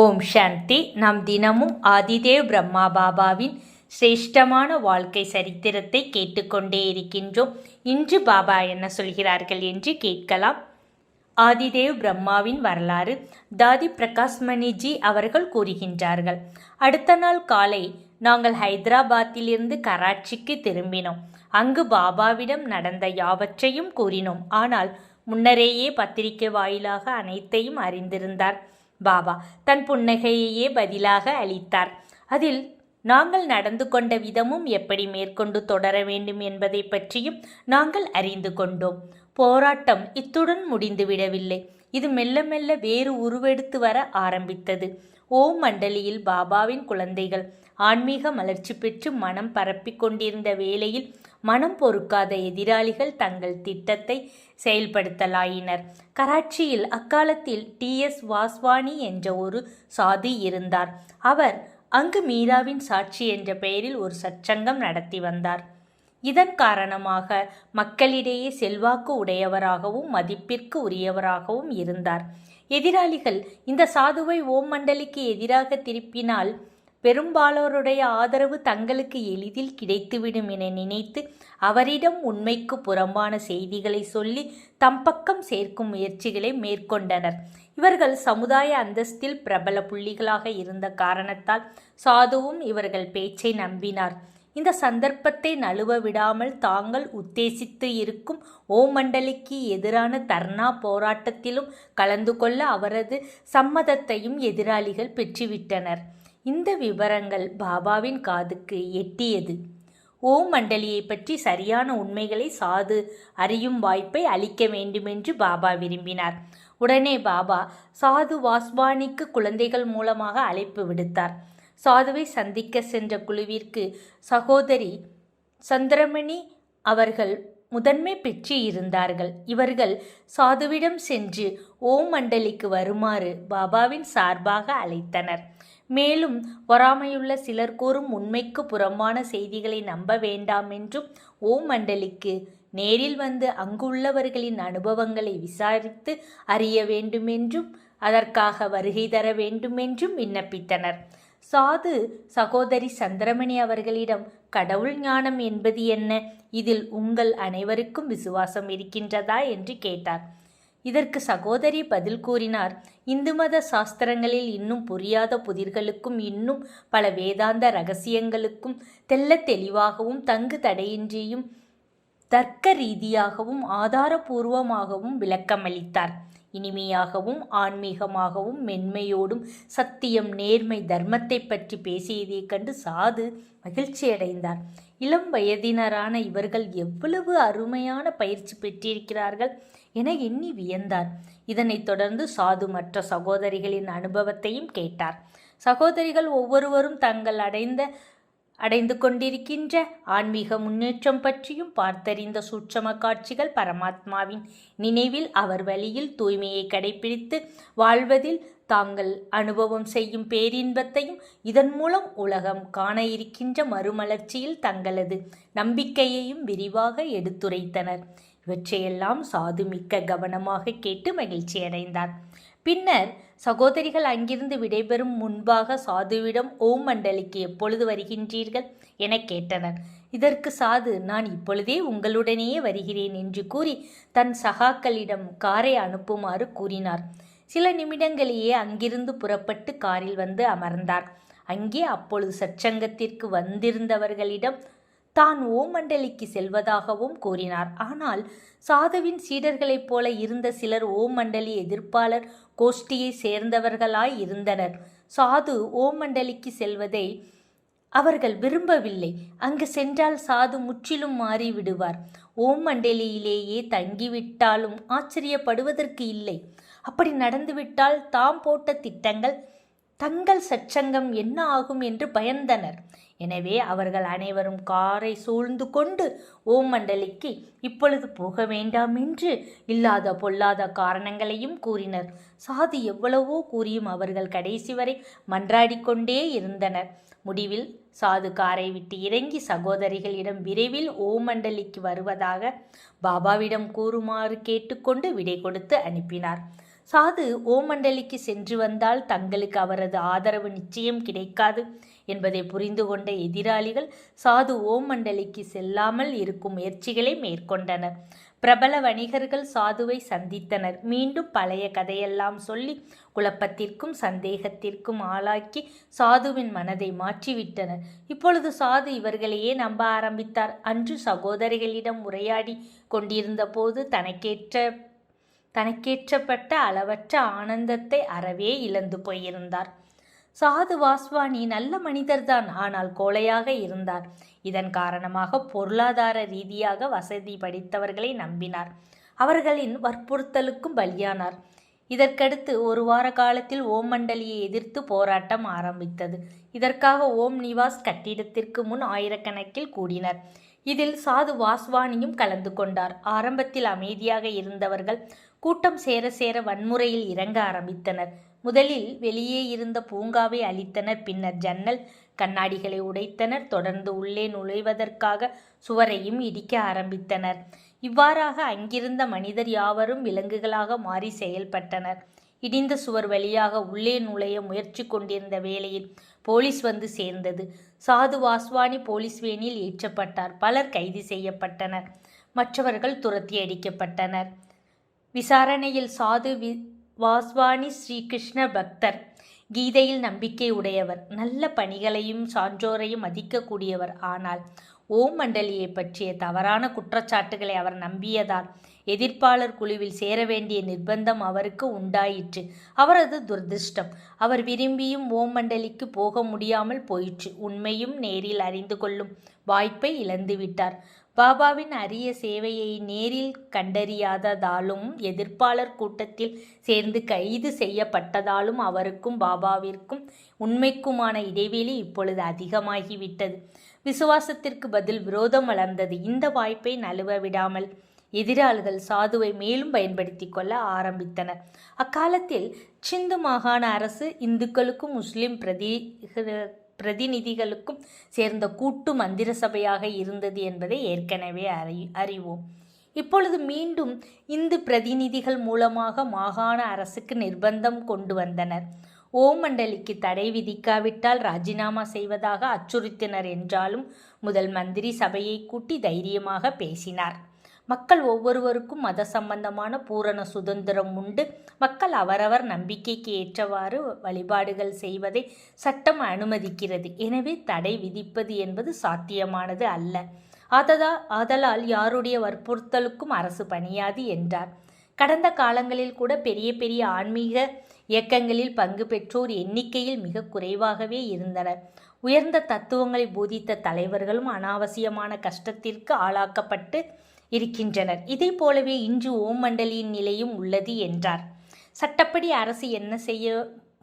ஓம் சாந்தி. நாம் தினமும் ஆதிதேவ் பிரம்மா பாபாவின் சிரேஷ்டமான வாழ்க்கை சரித்திரத்தை கேட்டுக்கொண்டே இருக்கின்றோம். இன்று பாபா என்ன சொல்கிறார்கள் என்று கேட்கலாம். ஆதிதேவ் பிரம்மாவின் வரலாறு தாதி பிரகாஷ்மணிஜி அவர்கள் கூறுகின்றார்கள். அடுத்த நாள் காலை நாங்கள் ஹைதராபாத்திலிருந்து கராச்சிக்கு திரும்பினோம். அங்கு பாபாவிடம் நடந்த யாவற்றையும் கூறினோம். ஆனால் முன்னரேயே பத்திரிகை வாயிலாக அனைத்தையும் அறிந்திருந்தார். பாபா தன் புன்னகையையே பதிலாக அளித்தார். அதில் நாங்கள் நடந்து கொண்ட விதமும் எப்படி மேற்கொண்டு தொடர வேண்டும் என்பதை பற்றியும் நாங்கள் அறிந்து கொண்டோம். போராட்டம் இத்துடன் முடிந்துவிடவில்லை இது மெல்ல மெல்ல வேறு உருவெடுத்து வர ஆரம்பித்தது. ஓம் மண்டலியில் பாபாவின் குழந்தைகள் ஆன்மீக மலர்ச்சி பெற்று மனம் பரப்பிக் கொண்டிருந்த வேளையில் மனம் பொறுக்காத எதிராளிகள் தங்கள் திட்டத்தை செயல்படுத்தலாயினர். கராச்சியில் அக்காலத்தில் டி. எஸ். வாஸ்வானி என்ற ஒரு சாதி இருந்தார். அவர் அங்கு மீராவின் சாட்சி என்ற பெயரில் ஒரு சச்சங்கம் நடத்தி வந்தார். இதன் காரணமாக மக்களிடையே செல்வாக்கு உடையவராகவும் மதிப்பிற்கு உரியவராகவும் இருந்தார். எதிராளிகள் இந்த சாதுவை ஓம் மண்டலிக்கு எதிராக திருப்பினால் பெரும்பாலோருடைய ஆதரவு தங்களுக்கு எளிதில் கிடைத்துவிடும் என நினைத்து அவரிடம் உண்மைக்கு புறம்பான செய்திகளை சொல்லி தம் பக்கம் சேர்க்கும் முயற்சிகளை மேற்கொண்டனர். இவர்கள் சமுதாய அந்தஸ்தில் பிரபல புள்ளிகளாக இருந்த காரணத்தால் சாதுவும் இவர்கள் பேச்சை நம்பினார். இந்த சந்தர்ப்பத்தை நழுவ விடாமல் தாங்கள் உத்தேசித்து இருக்கும் ஓமண்டலிக்கு எதிரான தர்ணா போராட்டத்திலும் கலந்து கொள்ள அவரது சம்மதத்தையும் எதிராளிகள் பெற்றுவிட்டனர். இந்த விவரங்கள் பாபாவின் காதுக்கு எட்டியது. ஓம் மண்டலியை பற்றி சரியான உண்மைகளை சாது அறியும் வாய்ப்பை அளிக்க வேண்டுமென்று பாபா விரும்பினார். உடனே பாபா சாது வாஸ்வானிக்கு குழந்தைகள் மூலமாக அழைப்பு விடுத்தார். சாதுவை சந்திக்க சென்ற குழுவிற்கு சகோதரி சந்திரமணி அவர்கள் முதன்மை பெற்று இருந்தார்கள். இவர்கள் சாதுவிடம் சென்று ஓம் மண்டலிக்கு வருமாறு பாபாவின் சார்பாக அழைத்தனர். மேலும் பொறாமையுள்ள சிலர் கூறும் உண்மைக்கு புறம்பான செய்திகளை நம்ப வேண்டாம் என்றும் ஓம் மண்டலிக்கு நேரில் வந்து அங்குள்ளவர்களின் அனுபவங்களை விசாரித்து அறிய வேண்டுமென்றும் அதற்காக வருகை தர வேண்டுமென்றும் விண்ணப்பித்தனர். சாது சகோதரி சந்திரமணி அவர்களிடம் கடவுள் ஞானம் என்பது என்ன? இதில் உங்கள் அனைவருக்கும் விசுவாசம் இருக்கின்றதா? என்று கேட்டார். இதற்கு சகோதரி பதில் கூறினார். இந்து மத சாஸ்திரங்களில் இன்னும் புரியாத புதிர்களுக்கும் இன்னும் பல வேதாந்த ரகசியங்களுக்கும் தெல்ல தெளிவாகவும் தங்கு தடையின்றியும் தர்க்க ரீதியாகவும் ஆதாரபூர்வமாகவும் விளக்கமளித்தார். இனிமையாகவும் ஆன்மீகமாகவும் மென்மையோடும் சத்தியம் நேர்மை தர்மத்தை பற்றி பேசியதைக் கண்டு சாது மகிழ்ச்சியடைந்தார். இளம் வயதினரான இவர்கள் எவ்வளவு அருமையான பயிற்சி பெற்றிருக்கிறார்கள். என எண்ணி வியந்தார். இதனைத் தொடர்ந்து சாது மற்ற சகோதரிகளின் அனுபவத்தையும் கேட்டார். சகோதரிகள் ஒவ்வொருவரும் தங்கள் அடைந்த அடைந்து கொண்டிருக்கின்ற ஆன்மீக முன்னேற்றம் பற்றியும் பார்த்தறிந்த சூட்சம காட்சிகள் பரமாத்மாவின் நினைவில் அவர் வழியில் தூய்மையை கடைபிடித்து வாழ்வதில் தாங்கள் அனுபவம் செய்யும் பேரின்பத்தையும் இதன் மூலம் உலகம் காண இருக்கின்ற மறுமலர்ச்சியில் தங்களது நம்பிக்கையையும் விரிவாக எடுத்துரைத்தனர். இவற்றையெல்லாம் சாது மிக்க கவனமாக கேட்டு மகிழ்ச்சியடைந்தார். பின்னர் சகோதரிகள் அங்கிருந்து விடைபெறும் முன்பாக சாதுவிடம் ஓம் மண்டலிக்கு எப்பொழுது வருகின்றீர்கள்? என கேட்டனர். இதற்கு சாது நான் இப்பொழுதே உங்களுடனேயே வருகிறேன் என்று கூறி தன் சகாக்களிடம் காரை அனுப்புமாறு கூறினார். சில நிமிடங்களையே அங்கிருந்து புறப்பட்டு காரில் வந்து அமர்ந்தார். அங்கே அப்பொழுது சச்சங்கத்திற்கு வந்திருந்தவர்களிடம் தான் ஓமண்டலிக்கு செல்வதாகவும் கூறினார். ஆனால் சாதுவின் சீடர்களைப் போல இருந்த சிலர் ஓமண்டலி எதிர்ப்பாளர் கோஷ்டியை சேர்ந்தவர்களாய் இருந்தனர். சாது ஓமண்டலிக்கு செல்வதை அவர்கள் விரும்பவில்லை. அங்கு சென்றால் சாது முற்றிலும் மாறிவிடுவார். ஓம் மண்டலியிலேயே தங்கிவிட்டாலும் ஆச்சரியப்படுவதற்கு இல்லை. அப்படி நடந்துவிட்டால் தாம் போட்ட திட்டங்கள் தங்கள் சச்சங்கம் என்ன ஆகும் என்று பயந்தனர். எனவே அவர்கள் அனைவரும் காரை சூழ்ந்து கொண்டு ஓம் மண்டலிக்கு இப்பொழுது போக வேண்டாம் என்று இல்லாத பொல்லாத காரணங்களையும் கூறினர். சாது எவ்வளவோ கூறியும் அவர்கள் கடைசி வரை மன்றாடிக்கொண்டே இருந்தனர். முடிவில் சாது காரை விட்டு இறங்கி சகோதரிகளிடம் விரைவில் ஓம் மண்டலிக்கு வருவதாக பாபாவிடம் கூறுமாறு கேட்டுக்கொண்டு விடை கொடுத்து அனுப்பினார். சாது ஓமண்டலிக்கு சென்று வந்தால் தங்களுக்கு அவரது ஆதரவு நிச்சயம் கிடைக்காது என்பதை புரிந்து கொண்ட எதிராளிகள் சாது ஓமண்டலிக்கு செல்லாமல் இருக்கும் முயற்சிகளை மேற்கொண்டனர். பிரபல வணிகர்கள் சாதுவை சந்தித்தனர். மீண்டும் பழைய கதையெல்லாம் சொல்லி குழப்பத்திற்கும் சந்தேகத்திற்கும் ஆளாக்கி சாதுவின் மனதை மாற்றிவிட்டனர். இப்பொழுது சாது இவர்களையே நம்ப ஆரம்பித்தார். அன்று சகோதரிகளிடம் உரையாடி கொண்டிருந்த போது தனக்கேற்ற தனக்கேற்றப்பட்ட அளவற்ற ஆனந்தத்தை அறவே இழந்து போயிருந்தார். சாது வாஸ்வானி நல்ல மனிதர்தான். ஆனால் கோழையாக இருந்தார். இதன் காரணமாக பொருளாதார ரீதியாக வசதி படைத்தவர்களை நம்பினார். அவர்களின் வற்புறுத்தலுக்கும் பலியானார். இதற்கடுத்து ஒரு வார காலத்தில் ஓம் மண்டலியை எதிர்த்து போராட்டம் ஆரம்பித்தது. இதற்காக ஓம் நிவாஸ் கட்டிடத்திற்கு முன் ஆயிரக்கணக்கில் கூடினர். இதில் சாது வாஸ்வானியும் கலந்து கொண்டார். ஆரம்பத்தில் அமைதியாக இருந்தவர்கள் கூட்டம் சேர சேர வன்முறையில் இறங்க ஆரம்பித்தனர். முதலில் வெளியே இருந்த பூங்காவை அழித்தனர். பின்னர் ஜன்னல் கண்ணாடிகளை உடைத்தனர். தொடர்ந்து உள்ளே நுழைவதற்காக சுவரையும் இடிக்க ஆரம்பித்தனர். இவ்வாறாக அங்கிருந்த மனிதர் யாவரும் விலங்குகளாக மாறி செயல்பட்டனர். இடிந்த சுவர் வழியாக உள்ளே நுழைய முயற்சி கொண்டிருந்த வேளையில் போலீஸ் வந்து சேர்ந்தது. சாது வாஸ்வானி போலீஸ் வேனில் ஏற்றப்பட்டார். பலர் கைது செய்யப்பட்டனர். மற்றவர்கள் துரத்தி அடிக்கப்பட்டனர். விசாரணையில் சாது வி வாஸ்வானி ஸ்ரீகிருஷ்ண பக்தர். கீதையில் நம்பிக்கை உடையவர். நல்ல பணிகளையும் சான்றோரையும் மதிக்கக்கூடியவர் ஆனால் ஓம் மண்டலியை பற்றிய தவறான குற்றச்சாட்டுகளை அவர் நம்பியதால் எதிர்ப்பாளர் குழுவில் சேர வேண்டிய நிர்பந்தம் அவருக்கு உண்டாயிற்று. அவரது துர்திருஷ்டம் அவர் விரும்பியும் ஓம் மண்டலிக்கு போக முடியாமல் போயிற்று. உண்மையும் நேரில் அறிந்து கொள்ளும் வாய்ப்பை இழந்துவிட்டார். பாபாவின் அரிய சேவையை நேரில் கண்டறியாததாலும் எதிர்ப்பாளர் கூட்டத்தில் சேர்ந்து கைது செய்யப்பட்டதாலும் அவருக்கும் பாபாவிற்கும் உண்மைக்குமான இடைவெளி இப்பொழுது அதிகமாகிவிட்டது. விசுவாசத்திற்கு பதில் விரோதம் வளர்ந்தது. இந்த வாய்ப்பை நழுவ விடாமல் எதிராளிகள் சாதுவை மேலும் பயன்படுத்தி கொள்ள ஆரம்பித்தனர். அக்காலத்தில் சிந்து மாகாண அரசு இந்துக்களுக்கும் முஸ்லிம் பிரதி பிரதிநிதிகளுக்கும் சேர்ந்த கூட்டு மந்திர சபையாக இருந்தது என்பதை ஏற்கனவே அறி அறிவோம். இப்பொழுது மீண்டும் இந்து பிரதிநிதிகள் மூலமாக மாகாண அரசுக்கு நிர்பந்தம் கொண்டு வந்தனர். ஓம் மண்டலிக்கு தடை விதிக்காவிட்டால் ராஜினாமா செய்வதாக அச்சுறுத்தினர் என்றாலும் முதல் மந்திரி சபையை கூட்டி தைரியமாக பேசினார். மக்கள் ஒவ்வொருவருக்கும் மத சம்பந்தமான பூரண சுதந்திரம் உண்டு. மக்கள் அவரவர் நம்பிக்கைக்கு ஏற்றவாறு வழிபாடுகள் செய்வதை சட்டம் அனுமதிக்கிறது. எனவே தடை விதிப்பது என்பது சாத்தியமானது அல்ல. ஆததா ஆதலால் யாருடைய வற்புறுத்தலுக்கும் அரசு பணியாது என்றார். கடந்த காலங்களில் கூட பெரிய பெரிய ஆன்மீக இயக்கங்களில் பங்கு பெற்றோர் எண்ணிக்கையில் மிக குறைவாகவே இருந்தனர். உயர்ந்த தத்துவங்களை போதித்த தலைவர்களும் அனாவசியமான கஷ்டத்திற்கு ஆளாக்கப்பட்டு இருக்கின்றனர். இதை போலவே இன்று ஓம் மண்டலியின் நிலையும் உள்ளது என்றார். சட்டப்படி அரசு என்ன செய்ய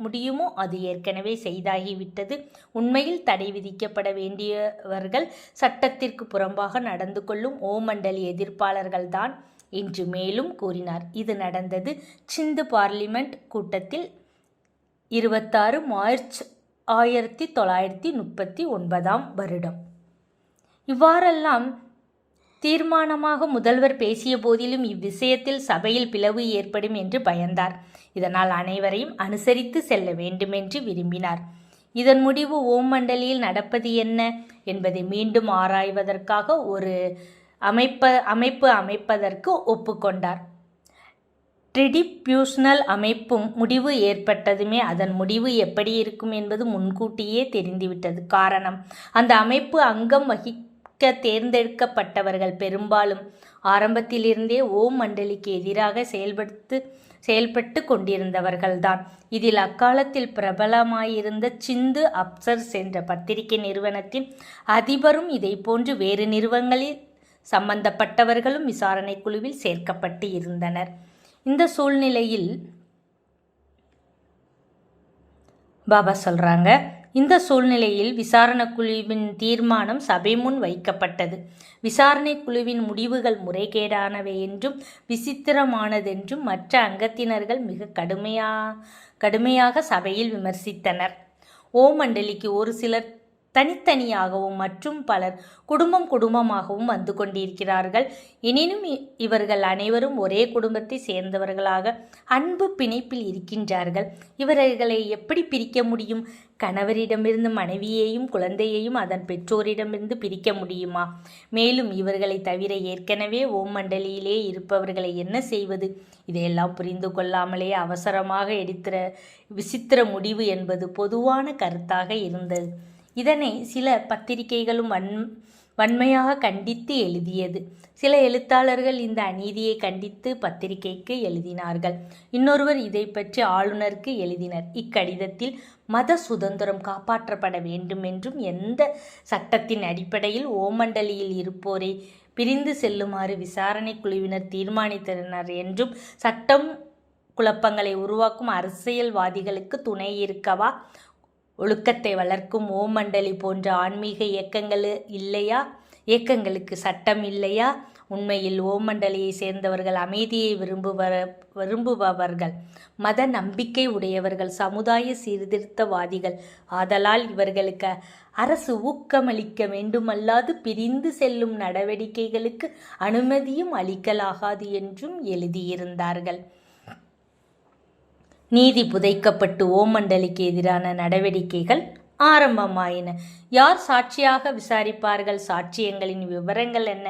முடியுமோ அது ஏற்கனவே செய்தாகிவிட்டது. உண்மையில் தடை விதிக்கப்பட வேண்டியவர்கள் சட்டத்திற்கு புறம்பாக நடந்து கொள்ளும் ஓமண்டலி எதிர்ப்பாளர்கள்தான் என்று மேலும் கூறினார். இது நடந்தது சிந்து பார்லிமெண்ட் கூட்டத்தில் இருபத்தாறு மார்ச் ஆயிரத்தி தொள்ளாயிரத்தி முப்பத்தி ஒன்பதாம் வருடம். இவ்வாறெல்லாம் தீர்மானமாக முதல்வர் பேசிய போதிலும் இவ்விஷயத்தில் சபையில் பிளவு ஏற்படும் என்று பயந்தார். இதனால் அனைவரையும் அனுசரித்து செல்ல வேண்டுமென்று விரும்பினார். இதன் முடிவு ஓம் மண்டலியில் நடப்பது என்ன என்பதை மீண்டும் ஆராய்வதற்காக ஒரு அமைப்ப அமைப்பு அமைப்பதற்கு ஒப்புக்கொண்டார். ட்ரிடிபியூஷனல் அமைப்பும் முடிவு ஏற்பட்டதுமே அதன் முடிவு எப்படி இருக்கும் என்பது முன்கூட்டியே தெரிந்துவிட்டது காரணம். அந்த அமைப்பு அங்கம் வகி வகிக்க தேர்ந்தெடுக்கப்பட்டவர்கள் பெரும்பாலும் ஆரம்பத்திலிருந்தே ஓம் மண்டலிக்கு எதிராக செயல்படுத்து செயல்பட்டு கொண்டிருந்தவர்கள்தான். இதில் அக்காலத்தில் பிரபலமாயிருந்த சிந்து அப்சர்ஸ் என்ற பத்திரிகை நிறுவனத்தின் அதிபரும் இதை போன்று வேறு நிறுவனங்களில் சம்பந்தப்பட்டவர்களும் விசாரணை குழுவில் சேர்க்கப்பட்டு இருந்தனர். இந்த சூழ்நிலையில் பாபா சொல்கிறாங்க இந்த சூழ்நிலையில் விசாரணை குழுவின் தீர்மானம் சபை முன் வைக்கப்பட்டது. விசாரணை குழுவின் முடிவுகள் முறைகேடானவை என்றும் விசித்திரமானதென்றும் மற்ற அங்கத்தினர்கள் மிக கடுமையா கடுமையாக சபையில் விமர்சித்தனர். ஓ மண்டலிக்கு ஒரு சிலர் தனித்தனியாகவும் மற்றும் பலர் குடும்பம் குடும்பமாகவும் வந்து கொண்டிருக்கிறார்கள். எனினும் இ- இவர்கள் அனைவரும் ஒரே குடும்பத்தை சேர்ந்தவர்களாக அன்பு பிணைப்பில் இருக்கின்றார்கள். இவர்களை எப்படி பிரிக்க முடியும்? கணவரிடமிருந்து மனைவியையும் குழந்தையையும் அதன் பெற்றோரிடமிருந்து பிரிக்க முடியுமா? மேலும் இவர்களை தவிர ஏற்கனவே ஓம் மண்டலியிலே இருப்பவர்களை என்ன செய்வது? இதையெல்லாம் புரிந்து கொள்ளாமலே அவசரமாக எடுத்த விசித்திர முடிவு என்பது பொதுவான கருத்தாக இருந்தது. இதனை சில பத்திரிகைகளும் வன் வன்மையாக கண்டித்து எழுதியது. சில எழுத்தாளர்கள் இந்த அநீதியை கண்டித்து பத்திரிகைக்கு எழுதினார்கள். இன்னொருவர் இதை பற்றி ஆளுநருக்கு எழுதினர். இக்கடிதத்தில் மத சுதந்திரம் காப்பாற்றப்பட வேண்டும் என்றும் எந்த சட்டத்தின் அடிப்படையில் ஓமண்டலியில் இருப்போரை பிரிந்து செல்லுமாறு விசாரணை குழுவினர் தீர்மானித்தனர் என்றும் சட்டம் குழப்பங்களை உருவாக்கும் அரசியல்வாதிகளுக்கு துணை இருக்கவா ஒழுக்கத்தை வளர்க்கும் ஓமண்டலி போன்ற ஆன்மீக இயக்கங்கள் இல்லையா? இயக்கங்களுக்கு சட்டம் இல்லையா? உண்மையில் ஓமண்டலியை சேர்ந்தவர்கள் அமைதியை விரும்புவ விரும்புபவர்கள் மத நம்பிக்கை உடையவர்கள் சமுதாய சீர்திருத்தவாதிகள். ஆதலால் இவர்களுக்கு அரசு ஊக்கமளிக்க வேண்டுமல்லாது பிரிந்து செல்லும் நடவடிக்கைகளுக்கு அனுமதியும் அளிக்கலாகாது என்றும் எழுதியிருந்தார்கள். நீதி புதைக்கப்பட்டு ஓமண்டலிக்கு எதிரான நடவடிக்கைகள் ஆரம்பமாயின. யார் சாட்சியாக விசாரிப்பார்கள்? சாட்சியங்களின் விவரங்கள் என்ன?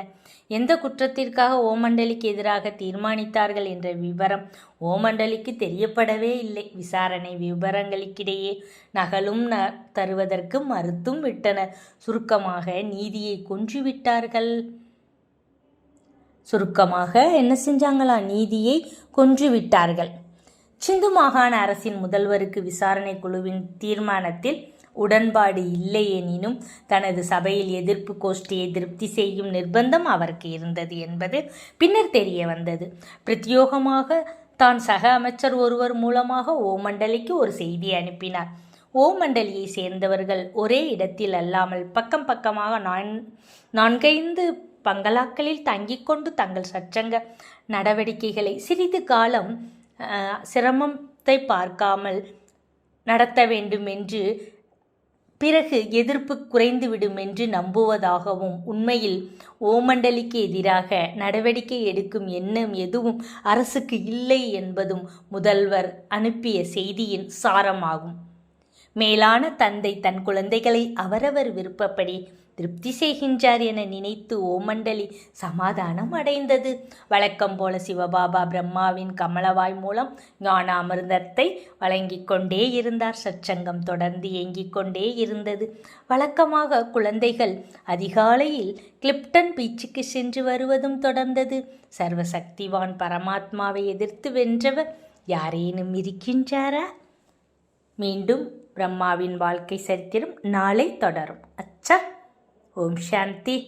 எந்த குற்றத்திற்காக ஓமண்டலிக்கு எதிராக தீர்மானித்தார்கள் என்ற விவரம் ஓமண்டலிக்கு தெரியப்படவே இல்லை. விசாரணை விவரங்களுக்கிடையே நகலும் ந தருவதற்கு மறுத்தும் விட்டனர் சுருக்கமாக நீதியை கொன்றுவிட்டார்கள். சுருக்கமாக என்ன செஞ்சாங்களா? நீதியை கொன்றுவிட்டார்கள். சிந்து மாகாண அரசின் முதல்வருக்கு விசாரணை குழுவின் தீர்மானத்தில் உடன்பாடு இல்லை எனினும் தனது சபையில் எதிர்ப்பு கோஷ்டியை திருப்தி செய்யும் நிர்பந்தம் அவருக்கு இருந்தது என்பது பின்னர் தெரிய வந்தது. பிரத்யோகமாக தான் சக அமைச்சர் ஒருவர் மூலமாக ஓமண்டலிக்கு ஒரு செய்தி அனுப்பினார். ஓமண்டலியை சேர்ந்தவர்கள் ஒரே இடத்தில் அல்லாமல் பக்கம் பக்கமாக நான் நான்கைந்து பங்களாக்களில் தங்கிக் கொண்டு தங்கள் சச்சங்க நடவடிக்கைகளை சிறிது காலம் சிரமத்தை பார்க்காமல் நடத்த வேண்டும் என்று பிறகு எதிர்ப்பு குறைந்துவிடும் என்று நம்புவதாகவும் உண்மையில் ஓமண்டலிக்கு எதிராக நடவடிக்கை எடுக்கும் எண்ணம் எதுவும் அரசுக்கு இல்லை என்பதும் முதல்வர் அனுப்பிய செய்தியின் சாரமாகும். மேலான தந்தை தன் குழந்தைகளை அவரவர் விருப்பப்படி திருப்தி செய்கின்றார் என நினைத்து ஓமண்டலி சமாதானம் அடைந்தது. வழக்கம் போல சிவபாபா பிரம்மாவின் கமலவாய் மூலம் ஞான அமிர்தத்தை வழங்கிக் கொண்டே இருந்தார். சச்சங்கம் தொடர்ந்து இயங்கிக் கொண்டே இருந்தது. வழக்கமாக குழந்தைகள் அதிகாலையில் கிளிப்டன் பீச்சுக்கு சென்று வருவதும் தொடர்ந்தது. சர்வசக்திவான் பரமாத்மாவை எதிர்த்து வென்றவர் யாரேனும் இருக்கின்றாரா? மீண்டும் பிரம்மாவின் வாழ்க்கை சரித்திரம் நாளை தொடரும். அச்சா! ஓம் சாந்தி